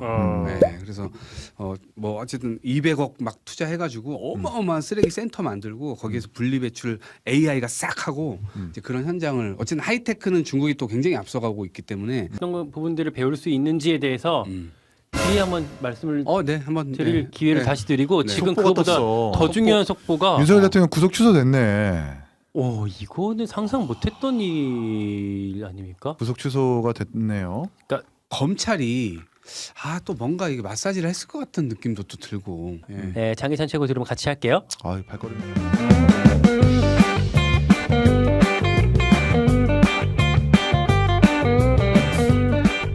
거죠. 어. 네, 그래서 어 뭐 어쨌든 200억 막 투자해가지고 어마어마한 쓰레기 센터 만들고 거기에서 분리 배출 AI가 싹 하고 음. 이제 그런 현장을 어쨌든 하이테크는 중국이 또 굉장히 앞서가고 있기 때문에 어떤 부분들을 배울 수 있는지에 대해서 음. 뒤에 한번 말씀을 어, 네, 한번 드릴 네. 기회를 네. 다시 드리고 네. 지금 속보가 그거보다 떴어. 더 중요한 속보가 윤석열 대통령 구속 취소됐네. 오 이거는 상상 못했던 일 아닙니까? 구속 취소가 됐네요. 검찰이 아 또 뭔가 이게 마사지를 했을 것 같은 느낌도 또 들고. 예. 네, 장기찬 최고 들으면 같이 할게요. 아, 이 발걸음.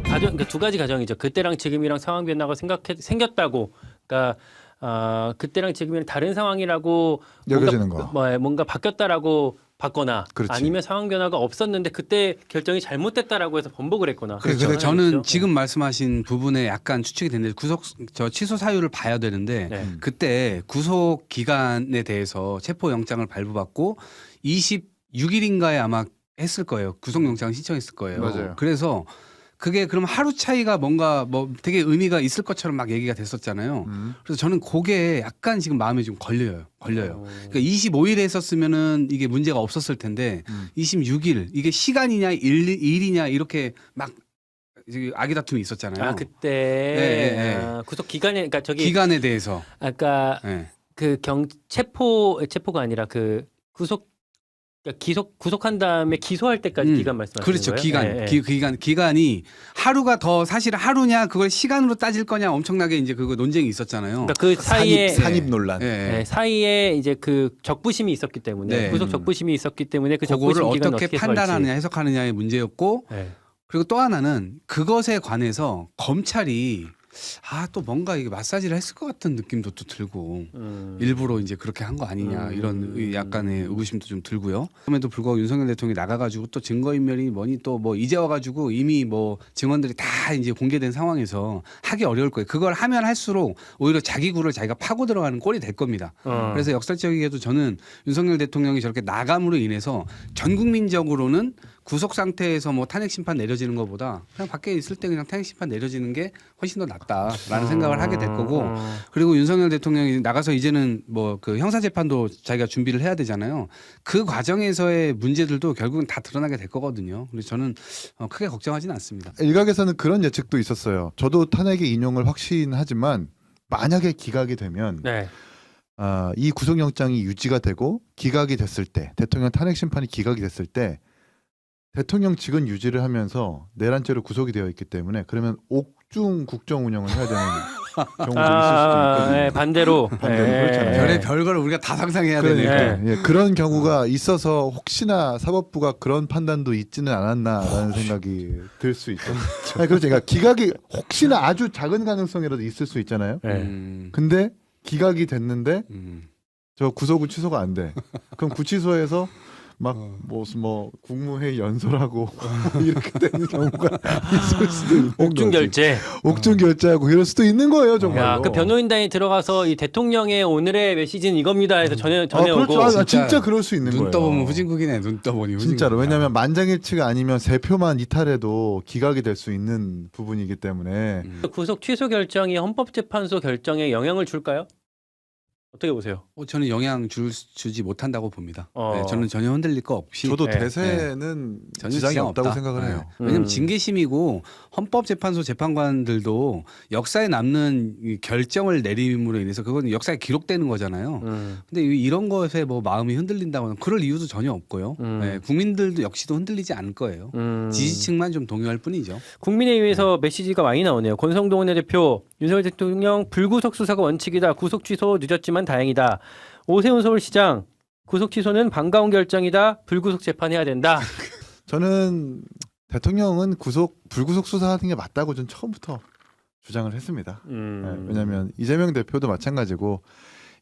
가정 그러니까 두 가지 가정이죠. 그때랑 지금이랑 상황 변화가 생각해 생겼다고. 그러니까 어, 그때랑 지금이랑 다른 상황이라고 여겨지는 뭔가, 거. 뭐, 뭔가 바뀌었다라고 봤거나 그렇지. 아니면 상황 변화가 없었는데 그때 결정이 잘못됐다라고 해서 번복을 했거나. 그래, 그렇죠. 근데 저는 그렇죠. 지금 말씀하신 부분에 약간 추측이 되는데 구속 저 취소 사유를 봐야 되는데 네. 그때 구속 기간에 대해서 체포 영장을 발부받고 26일인가에 아마 했을 거예요. 구속 영장 신청했을 거예요. 맞아요. 그래서 그게 그럼 하루 차이가 뭔가 뭐 되게 의미가 있을 것처럼 막 얘기가 됐었잖아요. 음. 그래서 저는 그게 약간 지금 마음에 좀 걸려요. 걸려요. 어, 그러니까 25일에 했었으면은 이게 문제가 없었을 텐데 음. 26일 이게 시간이냐 일, 일이냐 이렇게 막 이제 아기 다툼이 있었잖아요. 아 그때 네, 네. 아, 구속 기간에 그러니까 저기 기간에 대해서. 아까 예. 그경 체포 체포가 아니라 그 구속 그러니까 기속 구속한 다음에 기소할 때까지 음, 기간 말씀하시는 그렇죠. 거예요? 기간, 예, 예. 기, 기간, 기간이 하루가 더 사실 하루냐 그걸 시간으로 따질 거냐 엄청나게 이제 그거 논쟁이 있었잖아요. 그러니까 그 사이에 산입, 산입 논란. 예, 예. 네, 사이에 이제 그 적부심이 있었기 때문에 네. 구속 적부심이 있었기 때문에 그 그거를 적부심 기간 어떻게 어떻게 판단하느냐 해석하느냐의 문제였고 네. 그리고 또 하나는 그것에 관해서 검찰이 아 또 뭔가 이게 마사지를 했을 것 같은 느낌도 또 들고 음. 일부러 이제 그렇게 한 거 아니냐 음. 이런 의- 약간의 의구심도 좀 들고요. 그럼에도 불구하고 윤석열 대통령이 나가가지고 또 증거인멸이 뭐니 또 뭐 이제 와가지고 이미 뭐 증언들이 다 이제 공개된 상황에서 하기 어려울 거예요. 그걸 하면 할수록 오히려 자기 구를 자기가 파고 들어가는 꼴이 될 겁니다. 어. 그래서 역설적이게도 저는 윤석열 대통령이 저렇게 나감으로 인해서 전 국민적으로는 구속 상태에서 뭐 탄핵 심판 내려지는 것보다 그냥 밖에 있을 때 그냥 탄핵 심판 내려지는 게 훨씬 더 낫다라는 생각을 하게 될 거고 어. 그리고 윤석열 대통령이 나가서 이제는 뭐 그 형사 재판도 자기가 준비를 해야 되잖아요. 그 과정에서의 문제들도 결국은 다 드러나게 될 거거든요. 그래서 저는 어, 크게 걱정하지는 않습니다. 일각에서는 그런 예측도 있었어요. 저도 탄핵의 인용을 확신하지만 만약에 기각이 되면 네. 아, 이 구속영장이 유지가 되고 기각이 됐을 때 대통령 탄핵 심판이 기각이 됐을 때 대통령직은 유지를 하면서 내란죄로 구속이 되어 있기 때문에 그러면 옥중 국정 운영을 해야 되는 경우도 있을 수도 아, 있거든요. 네, 반대로. 반대로 네. 그렇잖아요. 별의 별걸 우리가 다 상상해야 그러니까 되니까. 예, 그런 경우가 있어서 혹시나 사법부가 그런 판단도 있지는 않았나라는 생각이 들 수 있죠. 아니, 그렇죠. 그러니까 기각이 혹시나 아주 작은 가능성이라도 있을 수 있잖아요. 네. 음, 근데 기각이 됐는데 음. 저 구속은 취소가 안 돼. 그럼 구치소에서 막 어. 무슨 뭐 국무회의 연설하고 이렇게 되는 경우가 있을 수도 있는 옥중 거지. 결제. 옥중 결제하고 이럴 수도 있는 거예요, 정말로. 야, 그 변호인단이 들어가서 이 대통령의 오늘의 메시지는 이겁니다 해서 전해 아, 전해오고. 그렇죠. 아, 진짜, 진짜 그럴 수 있는 눈 거예요. 떠보면 후진국이네. 눈 떠보니 후진국. 진짜로 왜냐하면 만장일치가 아니면 세 표만 이탈해도 기각이 될 수 있는 부분이기 때문에 음. 구속 취소 결정이 헌법재판소 결정에 영향을 줄까요? 어떻게 보세요? 어, 저는 영향 줄, 주지 못한다고 봅니다. 어. 네, 저는 전혀 흔들릴 거 없이. 저도 네, 대세는 전혀 지장이 지장 없다고 없다. 생각을 네. 해요. 왜냐면 음. 징계심이고 헌법재판소 재판관들도 역사에 남는 이 결정을 내림으로 인해서 그건 역사에 기록되는 거잖아요. 음. 근데 이- 이런 것에 뭐 마음이 흔들린다거나 그럴 이유도 전혀 없고요. 음. 네, 국민들도 역시도 흔들리지 않을 거예요. 음. 지지층만 좀 동요할 뿐이죠. 국민의힘에서 메시지가 많이 나오네요. 권성동 원내대표 윤석열 대통령 불구속 수사가 원칙이다. 구속 취소 늦었지만 다행이다. 오세훈 서울시장 구속 취소는 반가운 결정이다. 불구속 재판해야 된다. 저는 대통령은 구속 불구속 수사하는 게 맞다고 전 처음부터 주장을 했습니다. 음. 네, 왜냐하면 이재명 대표도 마찬가지고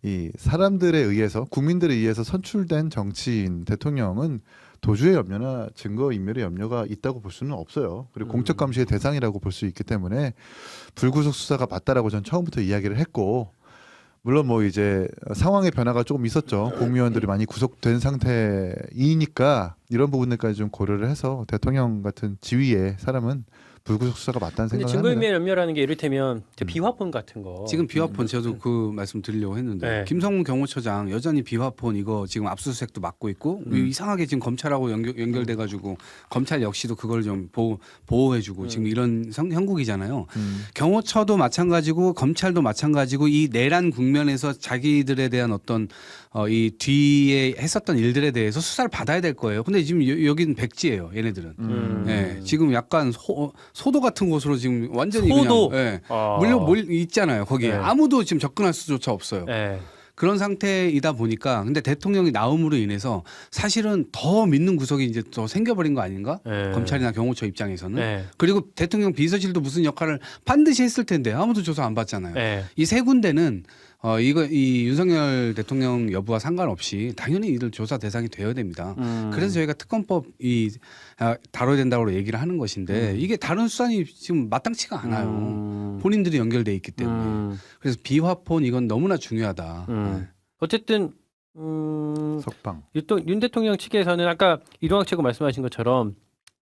이 사람들에 의해서 국민들에 의해서 선출된 정치인 대통령은 도주의 염려나 증거 인멸의 염려가 있다고 볼 수는 없어요. 그리고 음. 공적 감시의 대상이라고 볼 수 있기 때문에 불구속 수사가 맞다라고 전 처음부터 이야기를 했고 물론 뭐 이제 상황의 변화가 조금 있었죠. 공무원들이 많이 구속된 상태이니까 이런 부분들까지 좀 고려를 해서 대통령 같은 지위의 사람은 불구속 수사가 맞다는 생각을. 증거인멸 연멸하는 게 이를테면 저 음. 비화폰 같은 거 지금 비화폰 저도 그 말씀 드리려고 했는데 네. 김성문 경호처장 여전히 비화폰 이거 지금 압수수색도 맡고 있고 음. 이상하게 지금 검찰하고 연결, 연결돼 가지고 검찰 역시도 그걸 좀 보호, 보호해 주고 음. 지금 이런 성, 형국이잖아요. 음. 경호처도 마찬가지고 검찰도 마찬가지고 이 내란 국면에서 자기들에 대한 어떤 어, 이 뒤에 했었던 일들에 대해서 수사를 받아야 될 거예요. 근데 지금 여, 여기는 백지예요. 얘네들은. 음. 예, 지금 약간 소, 소도 같은 곳으로 지금 완전히 소도? 그냥 예, 아. 물려 몰 있잖아요. 거기에 네. 아무도 지금 접근할 수조차 없어요. 네. 그런 상태이다 보니까 근데 대통령이 나옴으로 인해서 사실은 더 믿는 구석이 이제 더 생겨버린 거 아닌가? 네. 검찰이나 경호처 입장에서는 네. 그리고 대통령 비서실도 무슨 역할을 반드시 했을 텐데 아무도 조사 안 받잖아요. 네. 이 세 군데는 어 이거 이 윤석열 대통령 여부와 상관없이 당연히 이들 조사 대상이 되어야 됩니다. 음. 그래서 저희가 특검법이 아, 다뤄야 된다고 얘기를 하는 것인데 이게 다른 수단이 지금 마땅치가 않아요. 음. 본인들이 연결돼 있기 때문에 음. 그래서 비화폰 이건 너무나 중요하다. 음. 네. 어쨌든 음, 석방. 윤, 윤 대통령 측에서는 아까 이동학 최고 말씀하신 것처럼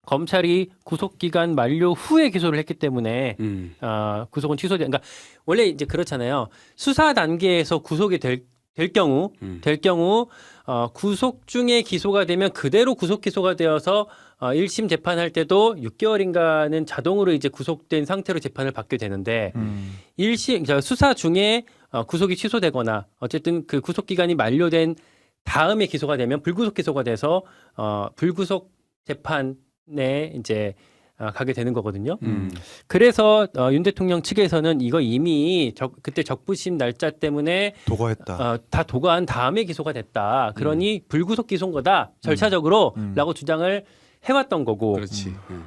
검찰이 구속 기간 만료 후에 기소를 했기 때문에 음. 아, 구속은 취소돼. 그러니까 원래 이제 그렇잖아요. 수사 단계에서 구속이 될, 될 경우 음. 될 경우 어, 구속 중에 기소가 되면 그대로 구속 기소가 되어서 어, 1심 재판할 때도 6개월인가는 자동으로 이제 구속된 상태로 재판을 받게 되는데 음. 일심 수사 중에 어, 구속이 취소되거나 어쨌든 그 구속 기간이 만료된 다음에 기소가 되면 불구속 기소가 돼서 어, 불구속 재판 에 이제 어, 가게 되는 거거든요. 음. 그래서 어, 윤 대통령 측에서는 이거 이미 적, 그때 적부심 날짜 때문에 도거했다. 어, 다 도과한 다음에 기소가 됐다. 그러니 불구속 기소인 거다 절차적으로라고 음. 주장을 해왔던 거고. 그렇지. 음.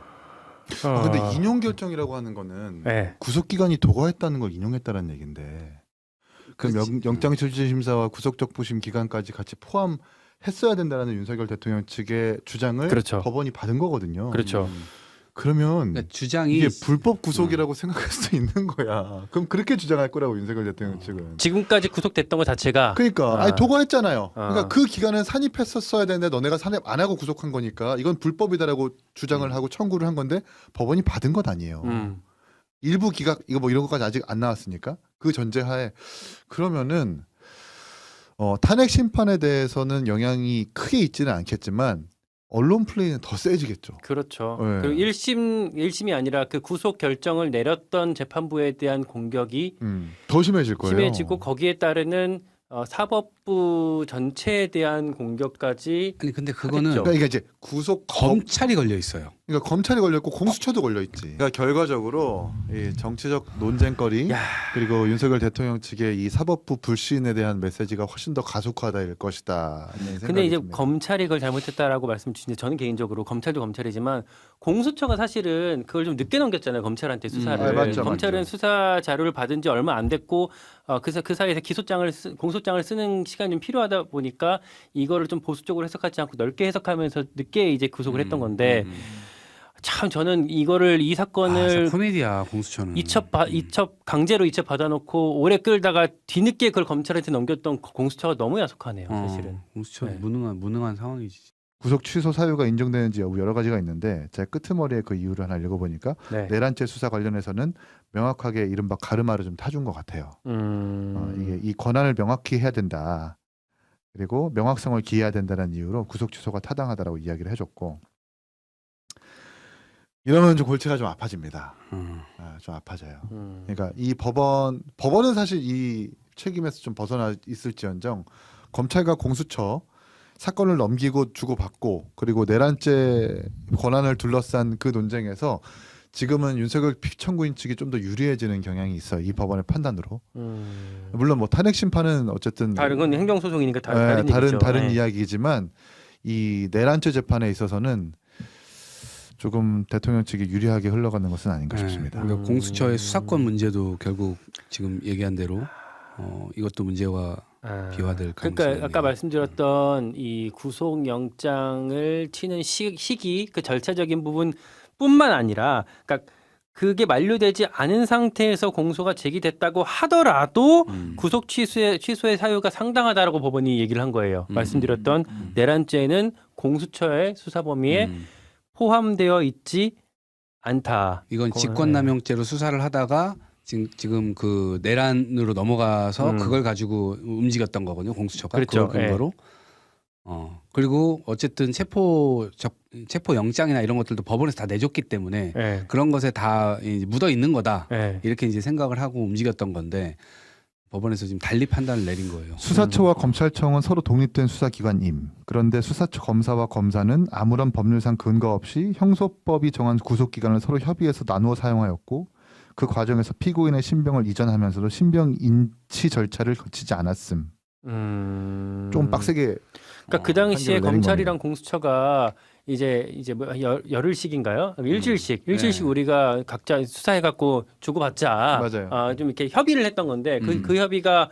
아, 근데 인용 결정이라고 하는 거는 네. 구속 기간이 도거했다는 걸 인용했다는 얘긴데. 그 그렇지. 영, 영장 실질 심사와 구속 적부심 기간까지 같이 포함 했어야 된다는 윤석열 대통령 측의 주장을 그렇죠. 법원이 받은 거거든요. 그렇죠. 음. 그러면 그러니까 주장이 이게 불법 구속이라고 생각할 수 있는 거야. 그럼 그렇게 주장할 거라고 윤석열 대통령 측은. 지금까지 구속됐던 것 자체가 그러니까 아. 아니 도거했잖아요. 아. 그러니까 그 기간은 산입했었어야 되는데 너네가 산입 안 하고 구속한 거니까 이건 불법이다라고 주장을 하고 청구를 한 건데 법원이 받은 것 아니에요. 음. 일부 기각 이거 뭐 이런 것까지 아직 안 나왔으니까 그 전제하에 그러면은 어, 탄핵 심판에 대해서는 영향이 크게 있지는 않겠지만 언론 플레이는 더 세지겠죠. 그렇죠. 네. 그리고 1심 1심이 아니라 그 구속 결정을 내렸던 재판부에 대한 공격이 음, 더 심해질 거예요. 심해지고 거기에 따르는 어, 사법부 전체에 대한 공격까지 아니 근데 그거는 하겠죠. 그러니까 이제 구속 검, 검찰이 걸려 있어요. 그러니까 검찰이 걸려 있고 공수처도 걸려 있지. 그러니까 결과적으로 이 정치적 논쟁거리 야. 그리고 윤석열 대통령 측의 이 사법부 불신에 대한 메시지가 훨씬 더 가속화될 것이다. 근데 이제 듭니다. 검찰이 그걸 잘못했다라고 말씀 주시는데 저는 개인적으로 검찰도 검찰이지만 공수처가 사실은 그걸 좀 늦게 넘겼잖아요 검찰한테 수사를 아, 맞죠, 검찰은 맞죠. 수사 자료를 받은 지 얼마 안 됐고 어, 그, 사- 그 사이에서 기소장을 쓰, 공소장을 쓰는 시간이 좀 필요하다 보니까 이거를 좀 보수적으로 해석하지 않고 넓게 해석하면서 늦게 이제 구속을 했던 건데 음, 음. 참 저는 이거를 이 아, 사건을 진짜 코미디야 공수처는. 이첩 바, 이첩 강제로 이첩 받아놓고 오래 끌다가 뒤늦게 그걸 검찰한테 넘겼던 공수처가 너무 야속하네요 어, 사실은 공수처 네. 무능한 무능한 상황이지. 구속 취소 사유가 인정되는지 여부 여러 가지가 있는데 제가 끄트머리에 그 이유를 하나 읽어보니까 네. 내란죄 수사 관련해서는 명확하게 이른바 가르마를 좀 타준 것 같아요. 음... 어, 이게 이 권한을 명확히 해야 된다. 그리고 명확성을 기해야 된다는 이유로 구속 취소가 타당하다라고 이야기를 해줬고 이러면 좀 골치가 좀 아파집니다. 음. 아, 좀 아파져요. 음. 그러니까 이 법원 법원은 사실 이 책임에서 좀 벗어나 있을지언정 검찰과 공수처 사건을 넘기고 주고받고 그리고 내란죄 권한을 둘러싼 그 논쟁에서 지금은 윤석열 피청구인 측이 좀 더 유리해지는 경향이 있어요. 이 법원의 판단으로. 음. 물론 뭐 탄핵 심판은 어쨌든 다른 건 행정 소송이니까 다, 예, 다른 다른 얘기죠. 다른 네. 이야기지만 이 내란죄 재판에 있어서는 조금 대통령 측이 유리하게 흘러가는 것은 아닌가 네, 싶습니다. 그러니까 음. 공수처의 수사권 문제도 결국 지금 얘기한 대로 어, 이것도 문제와 아. 비화될 가능성이 그러니까 아까 있네요. 말씀드렸던 이 구속영장을 치는 시, 시기 그 절차적인 부분뿐만 아니라 그러니까 그게 만료되지 않은 상태에서 공소가 제기됐다고 하더라도 음. 구속 취소의 취소의 사유가 상당하다라고 법원이 얘기를 한 거예요. 음. 말씀드렸던 음. 내란죄는 공수처의 수사 범위에 음. 포함되어 있지 않다. 이건 직권남용죄로 수사를 하다가 지금 지금 그 내란으로 넘어가서 음. 그걸 가지고 움직였던 거거든요 공수처가 그렇죠. 그걸 근거로 어 그리고 어쨌든 체포 적, 체포 영장이나 이런 것들도 법원에서 다 내줬기 때문에 예. 그런 것에 다 이제 묻어 있는 거다 예. 이렇게 이제 생각을 하고 움직였던 건데 법원에서 지금 달리 판단을 내린 거예요. 수사처와 검찰청은 서로 독립된 수사기관임. 그런데 수사처 검사와 검사는 아무런 법률상 근거 없이 형소법이 정한 구속기관을 서로 협의해서 나누어 사용하였고 그 과정에서 피고인의 신병을 이전하면서도 신병 인치 절차를 거치지 않았음. 음. 좀 빡세게. 그러니까 그 당시에 내린 검찰이랑 공수처가 이제 이제 뭐 열, 열흘씩인가요? 일주일씩 음. 일주일씩 네. 우리가 각자 수사해 갖고 주고받자. 맞아요. 아, 좀 이렇게 협의를 했던 건데 그 음. 그 협의가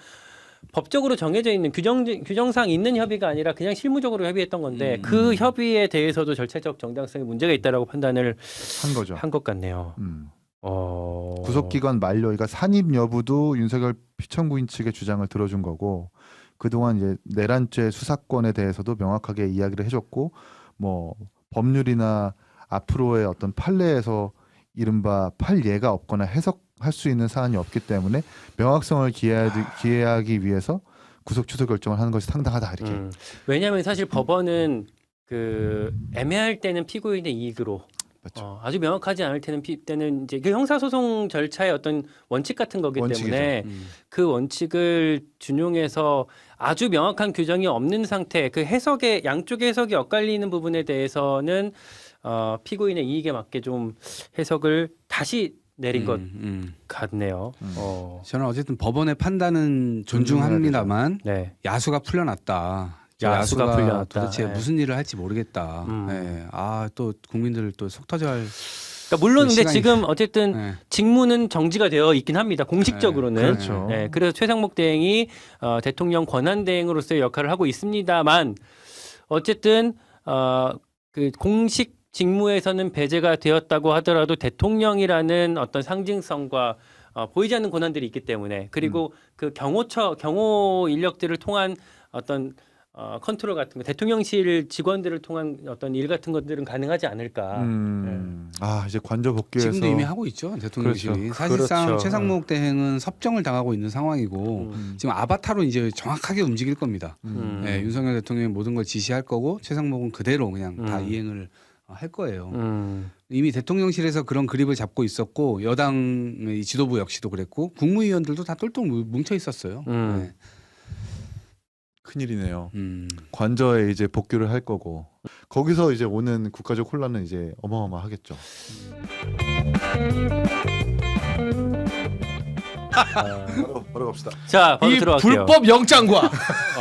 법적으로 정해져 있는 규정 규정상 있는 협의가 아니라 그냥 실무적으로 협의했던 건데 음. 그 협의에 대해서도 절차적 정당성에 문제가 있다라고 판단을 한 거죠. 한 것 같네요. 음. 어. 구속기관 만료, 그러니까 산입 여부도 윤석열 피청구인 측의 주장을 들어준 거고 그동안 이제 내란죄 수사권에 대해서도 명확하게 이야기를 해줬고 뭐 법률이나 앞으로의 어떤 판례에서 이른바 판례가 없거나 해석할 수 있는 사안이 없기 때문에 명확성을 기해하기, 기해하기 위해서 구속 취소 결정을 하는 것이 상당하다 이렇게 음. 왜냐하면 사실 법원은 그 애매할 때는 피고인의 이익으로 맞죠. 어, 아주 명확하지 않을 때는 피, 때는 이제 그 형사소송 절차의 어떤 원칙 같은 거기 원칙이죠. 때문에 음. 그 원칙을 준용해서 아주 명확한 규정이 없는 상태 그 해석의 양쪽의 해석이 엇갈리는 부분에 대해서는 어, 피고인의 이익에 맞게 좀 해석을 다시 내린 것 음, 음. 같네요. 음. 어, 저는 어쨌든 법원의 판단은 존중합니다만 네. 야수가 풀려났다. 저 야수가 야수가, 풀려났다. 도대체 예. 무슨 일을 할지 모르겠다. 음. 예. 아또 국민들 또속 터져할. 그러니까 물론 근데 시간이- 지금 어쨌든 예. 직무는 정지가 되어 있긴 합니다. 공식적으로는. 네, 그렇죠. 네, 그래서 최상목 대행이 어, 대통령 권한 대행으로서의 역할을 하고 있습니다만 어쨌든 어, 그 공식 직무에서는 배제가 되었다고 하더라도 대통령이라는 어떤 상징성과 어, 보이지 않는 권한들이 있기 때문에 그리고 그 경호처 경호 인력들을 통한 어떤 어, 컨트롤 같은 거 대통령실 직원들을 통한 어떤 일 같은 것들은 가능하지 않을까. 음. 아 이제 관저 복귀해서 지금도 이미 하고 있죠 대통령실이. 그렇죠. 사실상 그렇죠. 최상목 대행은 섭정을 당하고 있는 상황이고 음. 지금 아바타로 이제 정확하게 움직일 겁니다. 음. 예, 윤석열 대통령이 모든 걸 지시할 거고 최상목은 그대로 그냥 다 음. 이행을 어, 할 거예요. 음. 이미 대통령실에서 그런 그립을 잡고 있었고 여당 의 지도부 역시도 그랬고 국무위원들도 다 똘똘 뭉쳐 있었어요. 음. 네. 큰일이네요. 음. 관저에 이제 복귀를 할 거고 거기서 이제 오는 국가적 혼란은 이제 어마어마하겠죠. 바로, 바로 갑시다. 자, 바로 이 들어갈게요. 불법 영장과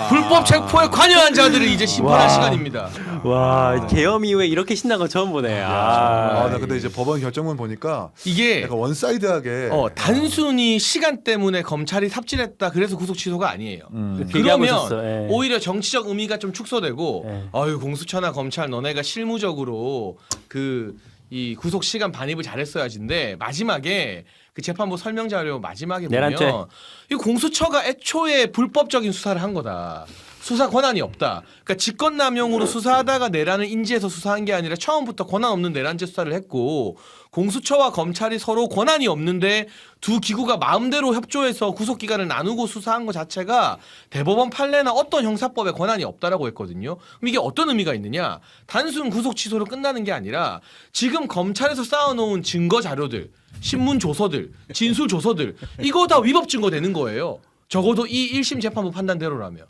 불법 체포에 관여한 자들을 이제 심판할 와. 시간입니다. 와 계엄 이후에 이렇게 신난 거 처음 보네. 아, 아, 나 근데 이제 법원 결정문 보니까 이게 약간 원사이드하게 어, 단순히 시간 때문에 검찰이 삽질했다 그래서 구속 취소가 아니에요. 음. 그 얘기하고 그러면 있었어, 예. 오히려 정치적 의미가 좀 축소되고 예. 아유 공수처나 검찰 너네가 실무적으로 그 이 구속 시간 반입을 잘했어야지인데 마지막에 그 재판부 설명 자료 마지막에 내란죄. 보면 이 공수처가 애초에 불법적인 수사를 한 거다. 수사 권한이 없다. 그러니까 직권남용으로 수사하다가 내란을 인지해서 수사한 게 아니라 처음부터 권한 없는 내란죄 수사를 했고 공수처와 검찰이 서로 권한이 없는데 두 기구가 마음대로 협조해서 구속 기간을 나누고 수사한 것 자체가 대법원 판례나 어떤 형사법에 권한이 없다라고 했거든요. 그럼 이게 어떤 의미가 있느냐? 단순 구속 취소로 끝나는 게 아니라 지금 검찰에서 쌓아놓은 증거 자료들, 신문 조서들, 진술 조서들 이거 다 위법 증거 되는 거예요. 적어도 이 1심 재판부 판단대로라면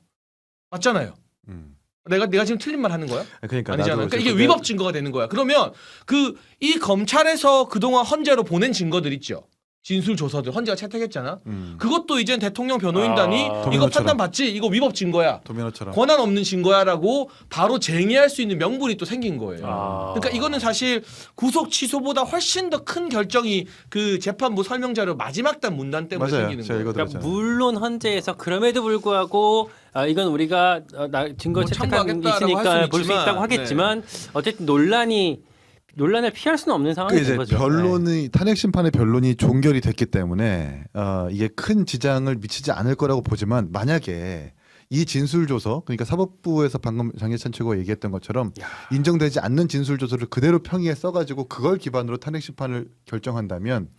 맞잖아요. 음. 내가 내가 지금 틀린 말 하는 거야? 그러니까 아니잖아. 그러니까 이게 위법 증거가 되는 거야. 그러면 그 이 검찰에서 그동안 헌재로 보낸 증거들 있죠. 진술 조서들 헌재가 채택했잖아. 음. 그것도 이제 대통령 변호인단이 아. 이거. 판단 받지 이거 위법 증거야. 도면허처럼 권한 없는 증거야라고 바로 쟁의할 수 있는 명분이 또 생긴 거예요. 아. 그러니까 이거는 사실 구속 취소보다 훨씬 더 큰 결정이 그 재판부 설명 자료 마지막 단 문단 때문에 맞아요. 생기는 거예요. 그러니까. 물론 헌재에서 그럼에도 불구하고 아, 이건 우리가 어, 나, 증거 뭐 채택한 게 있으니까 할 수는 볼수 있지만, 있다고 하겠지만 어쨌든 논란이 논란을 피할 수는 없는 상황이 그 이제 된 거죠. 변론이 탄핵 심판의 변론이 종결이 됐기 때문에 어, 이게 큰 지장을 미치지 않을 거라고 보지만 만약에 이 진술 조서 그러니까 사법부에서 방금 장예찬 최고가 얘기했던 것처럼 야. 인정되지 않는 진술 조서를 그대로 평의에 써가지고 그걸 기반으로 탄핵 심판을 결정한다면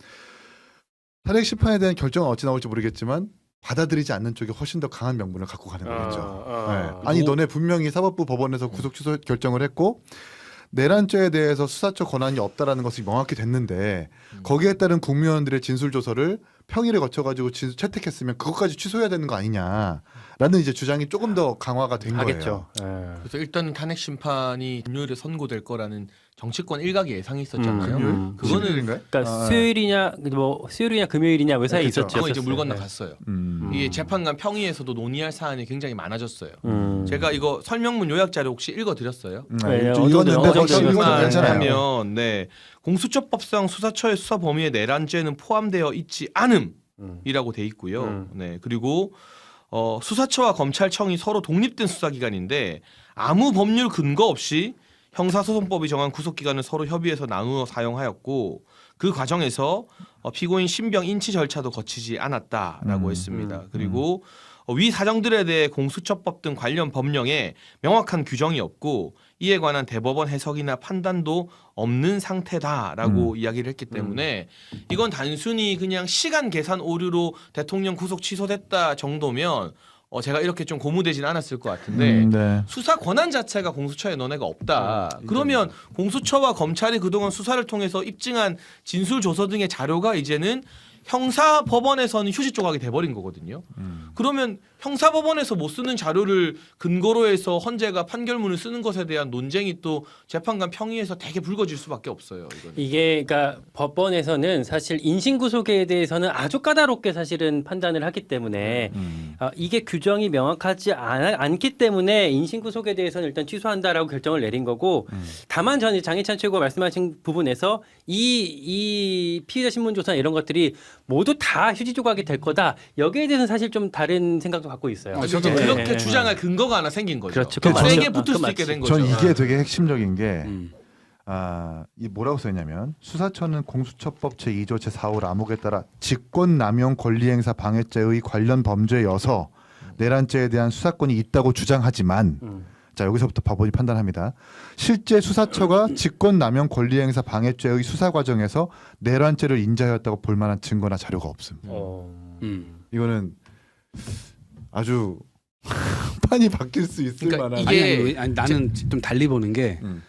탄핵 심판에 대한 결정은 어찌 나올지 모르겠지만 받아들이지 않는 쪽이 훨씬 더 강한 명분을 갖고 가는 거겠죠. 아, 네. 아니 너네 분명히 사법부 법원에서 구속 취소 결정을 했고 내란죄에 대해서 수사처 권한이 없다라는 것이 명확히 됐는데 음. 거기에 따른 국무위원들의 진술 조서를 평일에 거쳐가지고 진- 채택했으면 그것까지 취소해야 되는 거 아니냐 라는 이제 주장이 조금 더 강화가 된 하겠죠. 거예요. 예. 그래서 일단은 탄핵 심판이 금요일에 선고될 거라는 정치권 일각의 예상이 있었잖아요. 음, 음. 그거는 일요일인가요? 그러니까 아, 수요일이냐 뭐 수요일이냐 금요일이냐 뭐 사이에 네, 그죠. 있었죠. 그거 이제 물 건너 네. 갔어요. 음. 이게 재판관 평의에서도 논의할 사안이 굉장히 많아졌어요. 음. 제가 이거 설명문 요약 자료 혹시 읽어드렸어요? 음, 네, 좀 어느 이거는 정도, 근데 어느 뭐 정도 이거는 읽어도 괜찮아요. 하면 네 공수처법상 수사처의 수사 범위에 내란죄는 포함되어 있지 않음이라고 음. 돼 있고요. 음. 네 그리고 어, 수사처와 검찰청이 서로 독립된 수사기관인데 아무 법률 근거 없이 형사소송법이 정한 구속기관을 서로 협의해서 나누어 사용하였고 그 과정에서 어, 피고인 신병 인치 절차도 거치지 않았다라고 음, 했습니다. 음, 그리고 어, 위 사정들에 대해 공수처법 등 관련 법령에 명확한 규정이 없고 이에 관한 대법원 해석이나 판단도 없는 상태다라고 이야기를 했기 때문에 이건 단순히 그냥 시간 계산 오류로 대통령 구속 취소됐다 정도면 어 제가 이렇게 좀 고무되진 않았을 것 같은데 음, 네. 수사 권한 자체가 공수처에 너네가 없다. 그러면 공수처와 검찰이 그동안 수사를 통해서 입증한 진술 조서 등의 자료가 이제는 형사 법원에서는 휴지 조각이 돼버린 거거든요. 음. 그러면 형사 법원에서 못 쓰는 자료를 근거로 해서 헌재가 판결문을 쓰는 것에 대한 논쟁이 또 재판관 평의에서 되게 불거질 수밖에 없어요. 이거는. 이게 그러니까 법원에서는 사실 인신 구속에 대해서는 아주 까다롭게 사실은 판단을 하기 때문에 음. 아, 이게 규정이 명확하지 않, 않기 때문에 인신 구속에 대해서는 일단 취소한다라고 결정을 내린 거고 음. 다만 저는 장희찬 최고 가 말씀하신 부분에서 이 이 피의자 신문 조사 이런 것들이 모두 다 휴지 조각이 될 거다 여기에 대해서는 사실 좀 다른 생각도 갖고 있어요. 아, 저도 네. 그렇게 네. 주장할 근거가 하나 생긴 거죠. 그렇죠. 그건 맞죠. 세게 아, 붙을 그건 수 있게 맞지. 된 거죠. 전 이게 되게 핵심적인 게 음. 아, 이 뭐라고 써있냐면 수사처는 공수처법 제2조 제4호 암목에 따라 직권남용 권리행사 방해죄의 관련 범죄여서 내란죄에 대한 수사권이 있다고 주장하지만 음. 자 여기서부터 법원이 판단합니다. 실제 수사처가 직권남용 권리행사 방해죄의 수사 과정에서 내란죄를 인정하였다고 볼 만한 증거나 자료가 없음. 어. 음. 이거는 아주 판이 바뀔 수 있을 그러니까 만한 이게- 아니, 아니, 아니 나는 좀 달리 보는 게 음.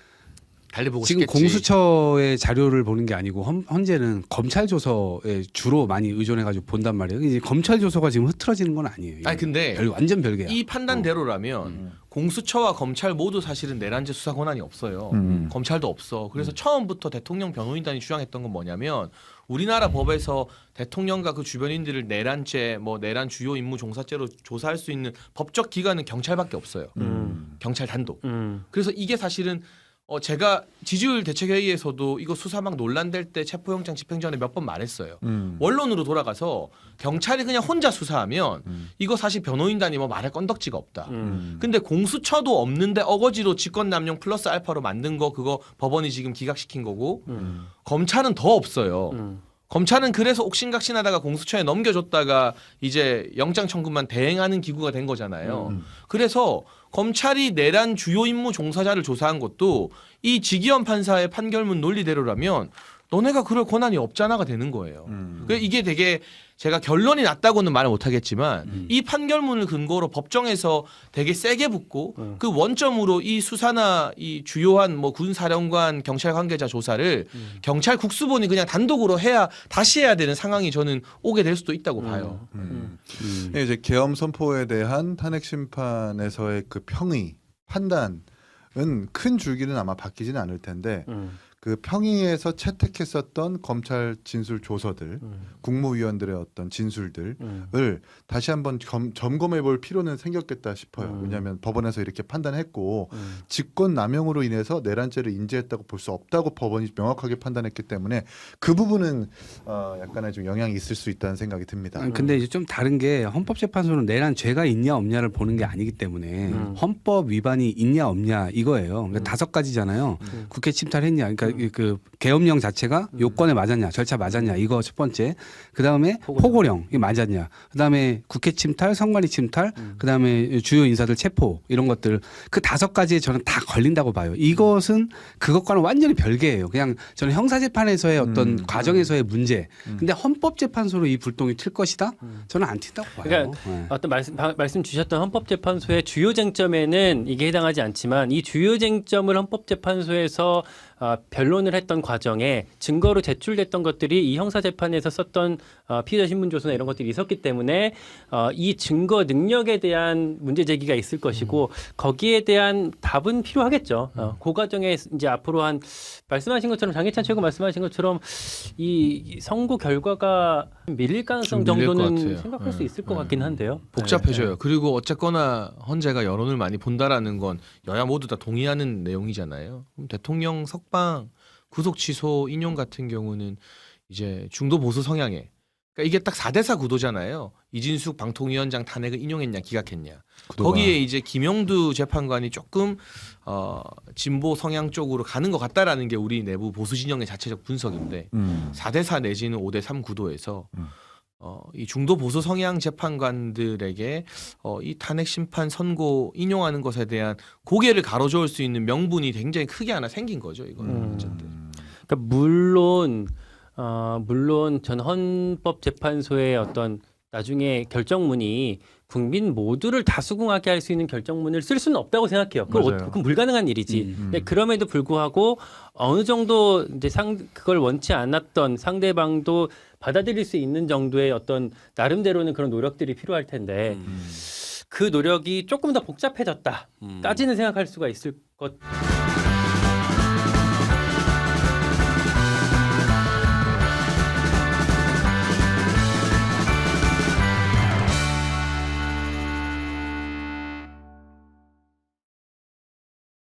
달리 보고 지금 싶겠지. 공수처의 자료를 보는 게 아니고 헌, 헌재는 검찰 조서에 주로 많이 의존해가지고 본단 말이에요. 이제 검찰 조서가 지금 흐트러지는 건 아니에요. 아니 근데 별, 완전 별개야. 이 판단대로라면 음. 공수처와 검찰 모두 사실은 내란죄 수사 권한이 없어요. 음. 검찰도 없어. 그래서 처음부터 대통령 변호인단이 주장했던 건 뭐냐면 우리나라 법에서 대통령과 그 주변인들을 내란죄, 뭐 내란 주요 임무 종사죄로 조사할 수 있는 법적 기관은 경찰밖에 없어요. 음. 경찰 단독. 음. 그래서 이게 사실은 어 제가 지지율 대책회의에서도 이거 수사 막 논란될 때 체포영장 집행전에 몇 번 말했어요. 음. 원론으로 돌아가서 경찰이 그냥 혼자 수사하면 음. 이거 사실 변호인단이 뭐 말할 건덕지가 없다. 음. 근데 공수처도 없는데 어거지로 직권남용 플러스 알파로 만든 거 그거 법원이 지금 기각시킨 거고 음. 검찰은 더 없어요. 음. 검찰은 그래서 옥신각신하다가 공수처에 넘겨줬다가 이제 영장 청구만 대행하는 기구가 된 거잖아요. 음. 그래서 검찰이 내란 주요 임무 종사자를 조사한 것도 이 지기현 판사의 판결문 논리대로라면 너네가 그럴 권한이 없잖아가 되는 거예요. 음. 그 이게 되게 제가 결론이 났다고는 말을 못하겠지만 음. 이 판결문을 근거로 법정에서 되게 세게 붙고 음. 그 원점으로 이 수사나 이 주요한 뭐 군사령관 경찰 관계자 조사를 음. 경찰 국수본이 그냥 단독으로 해야 다시 해야 되는 상황이 저는 오게 될 수도 있다고 봐요. 음. 음. 예, 이제 계엄 선포에 대한 탄핵 심판에서의 그 평의 판단은 큰 줄기는 아마 바뀌지는 않을 텐데 음. 그 평의에서 채택했었던 검찰 진술 조서들, 음. 국무위원들의 어떤 진술들을 음. 다시 한번 겸- 점검해 볼 필요는 생겼겠다 싶어요. 음. 왜냐하면 법원에서 이렇게 판단했고 음. 직권 남용으로 인해서 내란죄를 인지했다고 볼 수 없다고 법원이 명확하게 판단했기 때문에 그 부분은 어, 약간의 좀 영향이 있을 수 있다는 생각이 듭니다. 아니, 근데 이제 좀 다른 게 헌법재판소는 내란 죄가 있냐 없냐를 보는 게 아니기 때문에 음. 헌법 위반이 있냐 없냐 이거예요. 그러니까 음. 다섯 가지잖아요. 음. 국회 침탈했냐, 그러니까 이- 그 계엄령 자체가 요건에 맞았냐, 절차 맞았냐 이거 첫 번째. 그 다음에 포고령. 이 맞았냐. 그 다음에 국회 침탈, 선관위 침탈, 그 다음에 주요 인사들 체포 이런 것들 그 다섯 가지에 저는 다 걸린다고 봐요. 이것은 그것과는 완전히 별개예요. 그냥 저는 형사재판에서의 어떤 음. 과정에서의 문제. 근데 헌법재판소로 이 불똥이 튈 것이다? 저는 안 튄다고 봐요. 그러니까 네. 어떤 말씀 바- 말씀 주셨던 헌법재판소의 주요 쟁점에는 이게 해당하지 않지만 이 주요 쟁점을 헌법재판소에서 어, 변론을 했던 과정에 증거로 제출됐던 것들이 이 형사 재판에서 썼던 어, 피의자 신문 조서나 이런 것들이 있었기 때문에 어, 이 증거 능력에 대한 문제 제기가 있을 것이고 거기에 대한 답은 필요하겠죠. 어, 그 과정에 이제 앞으로 한 말씀하신 것처럼 장혜찬 최고 말씀하신 것처럼 이 선거 결과가 밀릴 가능성 좀 밀릴 것 정도는 같아요. 생각할 수 네. 있을 것 네. 같긴 한데요. 복잡해져요. 그리고 어쨌거나 헌재가 여론을 많이 본다라는 건 여야 모두 다 동의하는 내용이잖아요. 그럼 대통령 석 방, 구속 취소, 인용 같은 경우는 이제 중도 보수 성향에 그러니까 이게 딱 4대4 구도잖아요. 이진숙 방통위원장 탄핵을 인용했냐 기각했냐. 구도가. 거기에 이제 김영두 재판관이 조금 어, 진보 성향 쪽으로 가는 것 같다라는 게 우리 내부 보수 진영의 자체적 분석인데 음. 4대4 내지는 5대3 구도에서 음. 어, 이 중도 보수 성향 재판관들에게 어, 이 탄핵 심판 선고 인용하는 것에 대한 고개를 가로저을 수 있는 명분이 굉장히 크게 하나 생긴 거죠. 이거는 음. 어쨌든. 그러니까 물론 어, 물론 전 헌법재판소의 어떤 나중에 결정문이 국민 모두를 다 수긍하게 할 수 있는 결정문을 쓸 수는 없다고 생각해요. 그건. 어- 그건 불가능한 일이지. 음. 근데 그럼에도 불구하고 어느 정도 이제 상 그걸 원치 않았던 상대방도 받아들일 수 있는 정도의 어떤 나름대로는 그런 노력들이 필요할 텐데 음. 그 노력이 조금 더 복잡해졌다. 음. 까지는 생각할 수가 있을 것